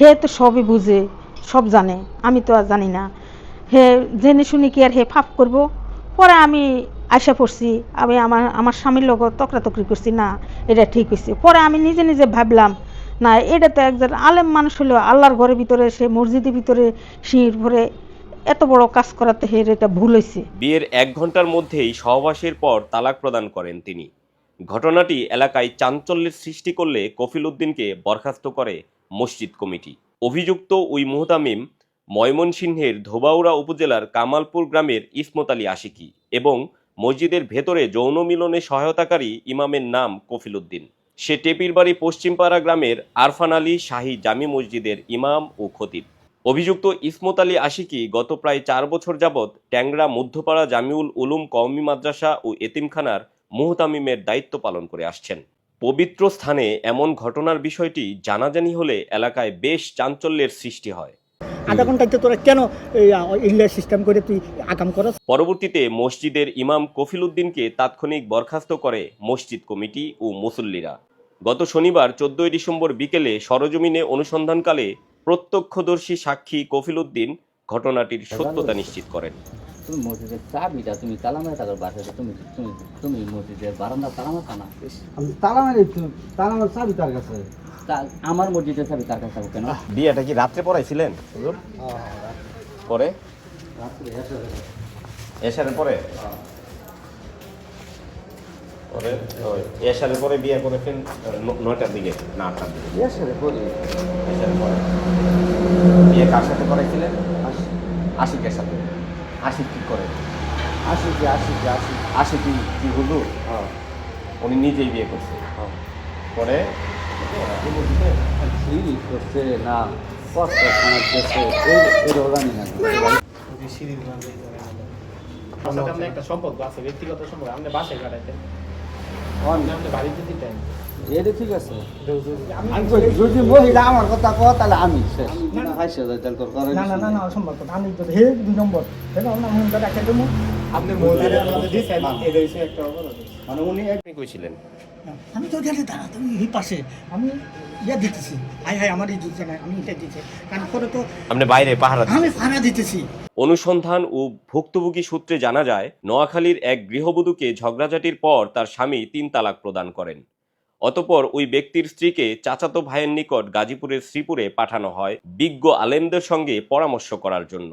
হে তো সবই বুঝে, সব জানে, আমি তো আর জানি না। হে, জেনে শুনি কি আর হে ফাপ করব? পরে আমি আশা পড়ছি, আমি আমার আমার স্বামীর লগত তকরাতকরি করছি, না, এটা ঠিক হয়েছে পরে আমি নিজে নিজে ভাবলাম, না, এটা তো একজন আলেম মানুষ হলেও আল্লাহর ঘরের ভিতরে, সে মসজিদের ভিতরে সিঁড়ির ভরে এত বড় কাজ করাতে হের এটা ভুল হয়েছে বিয়ের এক ঘণ্টার মধ্যেই সহবাসের পর তালাক প্রদান করেন তিনি। ঘটনাটি এলাকায় চাঞ্চল্যের সৃষ্টি করলে কফিল উদ্দিনকে বরখাস্ত করে মসজিদ কমিটি। অভিযুক্ত ওই মুহতামিম ময়মনসিংহের ধোবাউড়া উপজেলার কামালপুর গ্রামের ইসমত আলী আশিকি এবং মসজিদের ভেতরে যৌন মিলনে সহায়তাকারী ইমামের নাম কফিল উদ্দিন। সে টেপিরবাড়ি পশ্চিমপাড়া গ্রামের আরফান আলী শাহী জামি মসজিদের ইমাম ও খতিব। অভিযুক্ত ইসমত আলী আশিকি গত প্রায় চার বছর যাবৎ ট্যাংরা, মধ্যপাড়া, জামিউল উলুম কওমি মাদ্রাসা ও এতিমখানার মুহতামিমের দায়িত্ব পালন করে আসছেন। পবিত্র স্থানে এমন ঘটনার বিষয়টি জানাজানি হলে এলাকায় বেশ চাঞ্চল্যের সৃষ্টি হয়। আধা ঘন্টাতে তোরা কেন ইংলিশ সিস্টেম করে তুই আকাম করস? পরবর্তীতে মসজিদের ইমাম কফিল উদ্দিনকে তাৎক্ষণিক বরখাস্ত করে মসজিদ কমিটি ও মুসল্লিরা। গত শনিবার চোদ্দই ডিসেম্বর বিকেলে সরজমিনে অনুসন্ধানকালে প্রত্যক্ষদর্শী সাক্ষী কফিল উদ্দিন ঘটনাটির সত্যতা নিশ্চিত করেন। তুমি মসজিদের চাবিটা তুমি তালা মেরে থাকার বাসাতে তুমি তুমি তুমি মসজিদের বারান্দা তালা মারতা না। আমি তালা মারি তালা মার চাবি তার কাছে? আমার মসজিদের চাবি তার কাছে কেন? বিয়েটা কি রাত্রে পড়াইছিলেন? পরে? এশারের পরে? পরে ওই এশারের পরে বিয়ে করেছেন ন- নয়টার দিকে না আটটার দিকে। এশারের পরে। বিয়ে কার সাথে করাইছিলেন? আশিকের সাথে। আশিক কি করে? আশিক যে আশিক যে আসি আশিক কি কি হ্যাঁ। উনি নিজেই বিয়ে করছে। পরে? সিঁড়ি করছে না কষ্ট খানার দেশে এই এটা জানি না আপনার একটা সম্পর্ক আছে ব্যক্তিগত সম্পর্ক আপনি বাসায় কাটাইতেন। এটা ঠিক আছে। আমি যদি মহিলা আমার কথা কয় তাহলে আমি শেষ। হাসি তাহলে তোর করে না না না না সম্ভব না আমি তো হে দুই নম্বর। হে না আমি তো রাখে আপনি মহিলাদের আমাদের দিচ্ছেন এটা হচ্ছে একটা অপরাধ। মানে উনি আপনি কইছিলেন আমি তো গেলে দাঁড়া তুমি এই পাশে আমি ইয়া দিতেছি। হাই হাই আমার এই দিচ্ছে না আমি এটা দিচ্ছি কারণ পরে তো আপনি বাইরে পাহারা আমি ভাড়া দিতেছি। অনুসন্ধান ও ভুক্তভোগী সূত্রে জানা যায় নোয়াখালীর এক গৃহবধূকে ঝগড়াঝাটির পর তার স্বামী তিন তালাক প্রদান করেন। অতপর ওই ব্যক্তির স্ত্রীকে চাচাতো ভাইয়ের নিকট গাজীপুরের শ্রীপুরে পাঠানো হয় বিজ্ঞ আলেমদের সঙ্গে পরামর্শ করার জন্য।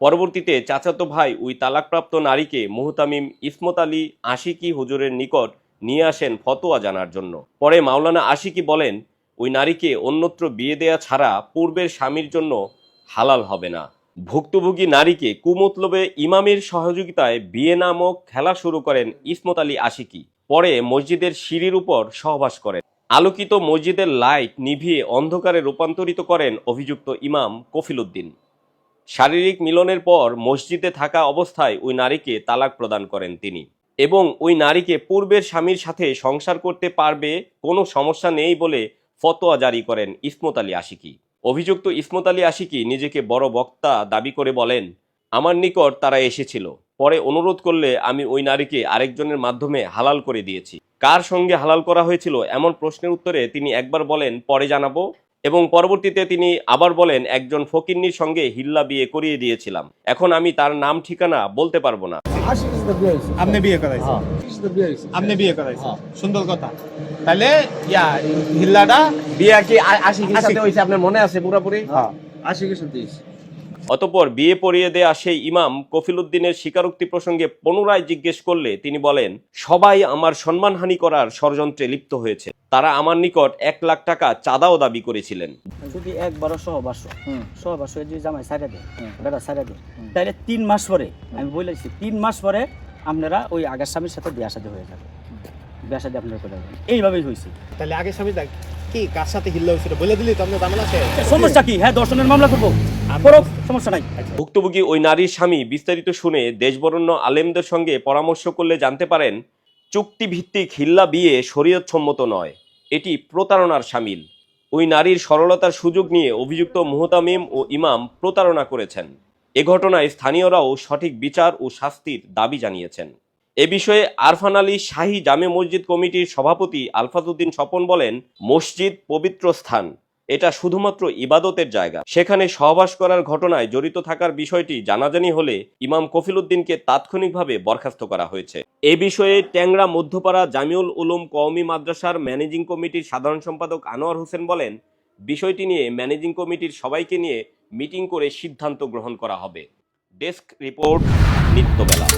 পরবর্তীতে চাচাতো ভাই ওই তালাকপ্রাপ্ত নারীকে মুহতামিম ইসমত আলী আশিকি হুজুরের নিকট নিয়ে আসেন ফতোয়া জানার জন্য। পরে মাওলানা আশিকি বলেন, ওই নারীকে অন্যত্র বিয়ে দেয়া ছাড়া পূর্বের স্বামীর জন্য হালাল হবে না। ভুক্তভোগী নারীকে কুমতলবে ইমামের সহযোগিতায় বিয়ে নামক খেলা শুরু করেন ইসমত আলী আশিকি। পরে মসজিদের সিঁড়ির উপর সহবাস করেন। আলোকিত মসজিদের লাইট নিভিয়ে অন্ধকারে রূপান্তরিত করেন অভিযুক্ত ইমাম কফিল উদ্দিন শারীরিক মিলনের পর মসজিদে থাকা অবস্থায় ওই নারীকে তালাক প্রদান করেন তিনি। এবং ওই নারীকে পূর্বের স্বামীর সাথে সংসার করতে পারবে কোনো সমস্যা নেই বলে ফতোয়া জারি করেন ইসমত আলী আশিকি। অভিযুক্ত ইসমত আলী আশিকি নিজেকে বড় বক্তা দাবি করে বলেন, আমার নিকট তারা এসেছিল। পরে অনুরোধ করলে আমি ওই নারীকে আরেকজনের মাধ্যমে হালাল করে দিয়েছি। কার সঙ্গে হালাল করা হয়েছিল এমন প্রশ্নের উত্তরে তিনি একবার বলেন, পরে জানাব। এবং পরবর্তীতে তিনি আবার বলেন, একজন ফকিন্নির সঙ্গে হিল্লা বিয়ে করিয়ে দিয়েছিলাম। এখন আমি তার নাম ঠিকানা বলতে পারব না। আপনি বিয়ে করাইছেন? হ্যাঁ। আপনি বিয়ে করাইছেন? সুন্দর কথা। তাহলে ইয়া হিল্লাটা বিয়া কি আশিকির সাথে হয়েছে? আপনার মনে আছে পুরোপুরি? হ্যাঁ। আসি সাথে দিয়েছে অতপর বিয়ে পড়িয়ে দেয়া সেই ইমাম কফিল উদ্দিনের স্বীকারোক্তি প্রসঙ্গে পুনরায় জিজ্ঞেস করলে তিনি বলেন, সবাই আমার সম্মানহানি করার ষড়যন্ত্রে লিপ্ত হয়েছে। তারা আমার নিকট এক লাখ টাকা চাঁদাও দাবি করেছিলেন। যদি একবারও তাহলে তিন মাস পরে, আমি বলেছি তিন মাস পরে আপনারা ওই আগের স্বামীর সাথে বিয়ে হয়ে যাবে। বেসা দিয়ে আপনার করে দেবেন। এইভাবেই হয়েছে। তাহলে আগে স্বামী দেখ কি কার সাথে হিল্লা হয়েছিল বলে দিলি তো আপনার জামেলা আছে সমস্যা কি? হ্যাঁ দর্শনের মামলা করব। করো সমস্যা নাই। ভুক্তভোগী ওই নারীর স্বামী বিস্তারিত শুনে দেশবরণ্য আলেমদের সঙ্গে পরামর্শ করলে জানতে পারেন চুক্তিভিত্তিক হিল্লা বিয়ে শরীয়তসম্মত নয়। এটি প্রতারণার সামিল। ওই নারীর সরলতার সুযোগ নিয়ে অভিযুক্ত মুহতামিম ও ইমাম প্রতারণা করেছেন। এ ঘটনায় স্থানীয়রাও সঠিক বিচার ও শাস্তির দাবি জানিয়েছেন। এ বিষয়ে আরফান আলী শাহী জামে মসজিদ কমিটির সভাপতি আলফাজউদ্দিন স্বপন বলেন, মসজিদ পবিত্র স্থান, এটা শুধুমাত্র ইবাদতের জায়গা। সেখানে সহবাস করার ঘটনায় জড়িত থাকার বিষয়টি জানাজানি হলে ইমাম কফিল উদ্দিনকে তাৎক্ষণিকভাবে বরখাস্ত করা হয়েছে। এ বিষয়ে ট্যাংরা মধ্যপাড়া জামিউল উলুম কওমি মাদ্রাসার ম্যানেজিং কমিটির সাধারণ সম্পাদক আনোয়ার হোসেন বলেন, বিষয়টি নিয়ে ম্যানেজিং কমিটির সবাইকে নিয়ে মিটিং করে সিদ্ধান্ত গ্রহণ করা হবে। Desk report, নিত্যবেলা।